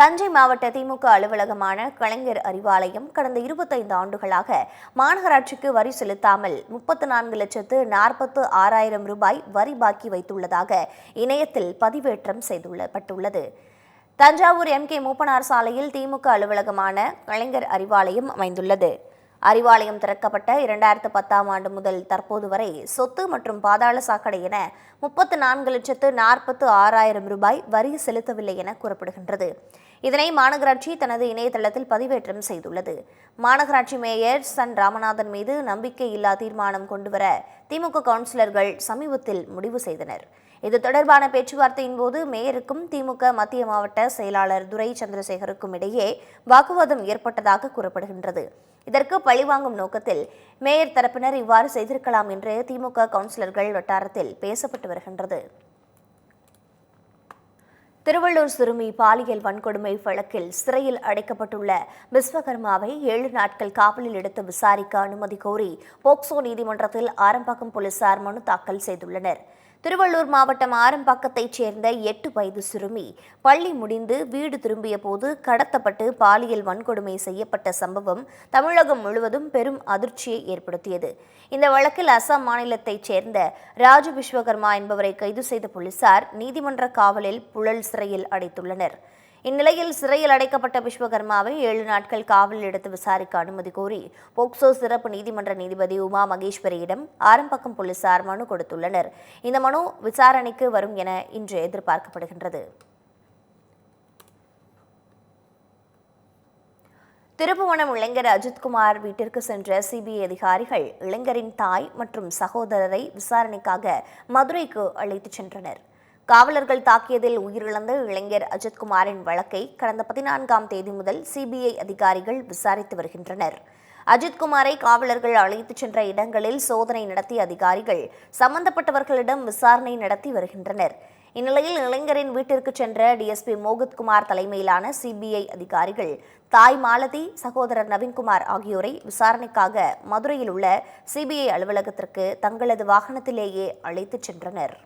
தஞ்சை மாவட்ட திமுக அலுவலகமான கலைஞர் அறிவாலயம் கடந்த இருபத்தைந்து ஆண்டுகளாக மாநகராட்சிக்கு வரி செலுத்தாமல் முப்பத்து நான்கு லட்சத்து நாற்பத்து ஆறாயிரம் ரூபாய் வரி பாக்கி வைத்துள்ளதாக இணையத்தில் பதிவேற்றம் செய்துள்ளப்பட்டுள்ளது தஞ்சாவூர் எம் கே மூப்பனார் சாலையில் திமுக அலுவலகமான கலைஞர் அறிவாலயம் அமைந்துள்ளது. அறிவாலயம் திறக்கப்பட்ட இரண்டாயிரத்து பத்தாம் ஆண்டு முதல் தற்போது வரை சொத்து மற்றும் பாதாள சாக்கடை என முப்பத்து நான்கு லட்சத்து நாற்பத்து ஆறாயிரம் ரூபாய் வரி செலுத்தவில்லை என கூறப்படுகின்றது. இதனை மாநகராட்சி தனது இணையதளத்தில் பதிவேற்றம் செய்துள்ளது. மாநகராட்சி மேயர் சன் ராமநாதன் மீது நம்பிக்கையில்லா தீர்மானம் கொண்டுவர திமுக கவுன்சிலர்கள் சமீபத்தில் முடிவு செய்தனர். இது தொடர்பான பேச்சுவார்த்தையின் போது மேயருக்கும் திமுக மத்திய மாவட்ட செயலாளர் துரை சந்திரசேகருக்கும் இடையே வாக்குவாதம் ஏற்பட்டதாக கூறப்படுகின்றது. இதற்கு பழிவாங்கும் நோக்கத்தில் மேயர் தரப்பினர் இவ்வாறு செய்திருக்கலாம் என்று திமுக கவுன்சிலர்கள் வட்டாரத்தில் பேசப்பட்டு வருகின்றது. திருவள்ளூர் சிறுமி பாலியல் வன்கொடுமை வழக்கில் சிறையில் அடைக்கப்பட்டுள்ள விஸ்வகர்மாவை ஏழு நாட்கள் காவலில் எடுத்து விசாரிக்க அனுமதி கோரி போக்சோ நீதிமன்றத்தில் ஆரம்பாக்கம் போலீசார் மனு தாக்கல் செய்துள்ளனர். திருவள்ளூர் மாவட்டம் ஆரம்பாக்கத்தைச் சேர்ந்த எட்டு வயது சிறுமி. பள்ளி முடிந்து வீடு திரும்பிய போது கடத்தப்பட்டு பாலியல் வன்கொடுமை செய்யப்பட்ட சம்பவம் தமிழகம் முழுவதும் பெரும் அதிர்ச்சியை ஏற்படுத்தியது. இந்த வழக்கில் அசாம் மாநிலத்தைச் சேர்ந்த ராஜு விஸ்வகர்மா என்பவரை கைது செய்த போலீசார் நீதிமன்ற காவலில் புழல் சிறையில் அடைத்துள்ளனர். இந்நிலையில் சிறையில் அடைக்கப்பட்ட விஸ்வகர்மாவை ஏழு நாட்கள் காவலில் எடுத்து விசாரிக்க அனுமதி கோரி போக்சோ சிறப்பு நீதிமன்ற நீதிபதி உமா மகேஸ்வரியிடம் ஆரம்பக்கம் போலீசார் மனு கொடுத்துள்ளனர். இந்த மனு விசாரணைக்கு வரும் என இன்று எதிர்பார்க்கப்படுகின்றது. திருப்புவனம் இளைஞர் அஜித்குமார் வீட்டிற்கு சென்ற சிபிஐ அதிகாரிகள் இளைஞரின் தாய் மற்றும் சகோதரரை விசாரணைக்காக மதுரைக்கு அழைத்துச் சென்றனர். காவலர்கள் தாக்கியதில் உயிரிழந்த இளைஞர் அஜித்குமாரின் வழக்கை கடந்த பதினான்காம் தேதி முதல் சிபிஐ அதிகாரிகள் விசாரித்து வருகின்றனர். அஜித்குமாரை காவலர்கள் அழைத்துச் சென்ற இடங்களில் சோதனை நடத்திய அதிகாரிகள் சம்பந்தப்பட்டவர்களிடம் விசாரணை நடத்தி வருகின்றனர். இந்நிலையில் இளைஞரின் வீட்டிற்கு சென்ற டிஎஸ்பி மோகித்குமார் தலைமையிலான சிபிஐ அதிகாரிகள் தாய் மாலதி சகோதரர் நவீன்குமார் ஆகியோரை விசாரணைக்காக மதுரையில் உள்ள சிபிஐ அலுவலகத்திற்கு தங்களது வாகனத்திலேயே அழைத்துச் சென்றனர்.